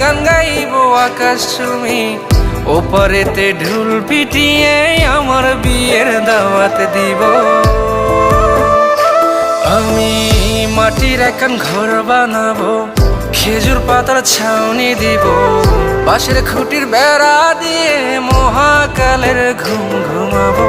গান গাইব আকাশ চুমি। ওপরেতে ঢুল পিটিয়ে আমার বিয়ের দাওয়াত দিব। আমি মাটির এখন ঘর বানাবো, খেজুর পাতার ছাউনি দিব। বাঁশের খুঁটির বেড়া দিয়ে মহাকালের ঘুম ঘুমাবো।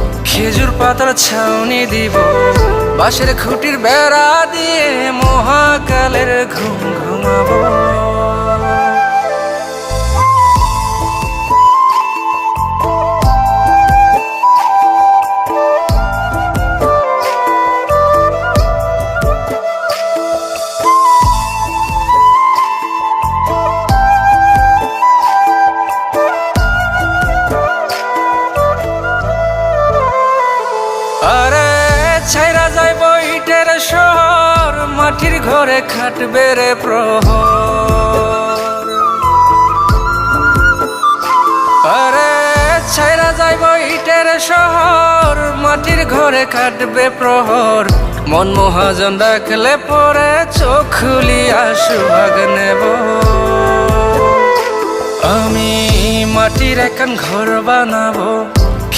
খেজুর পাতার ছাউনি দিব। বাঁশের খুঁটির বেড়া দিয়ে মহাকালের ঘুম ঘুমাবো। আরে ছাইরা যাইব ইটের শহর, মাটির ঘরে খাটবে রে প্রহর। আরে ছাইরা যাইব ইটের শহর, মাটির ঘরে খাটবে প্রহর। মন মহাজন ডাকলে পরে চোখ খুলিয়া সুভাগ নেব। আমি মাটির এখন ঘর বানাবো।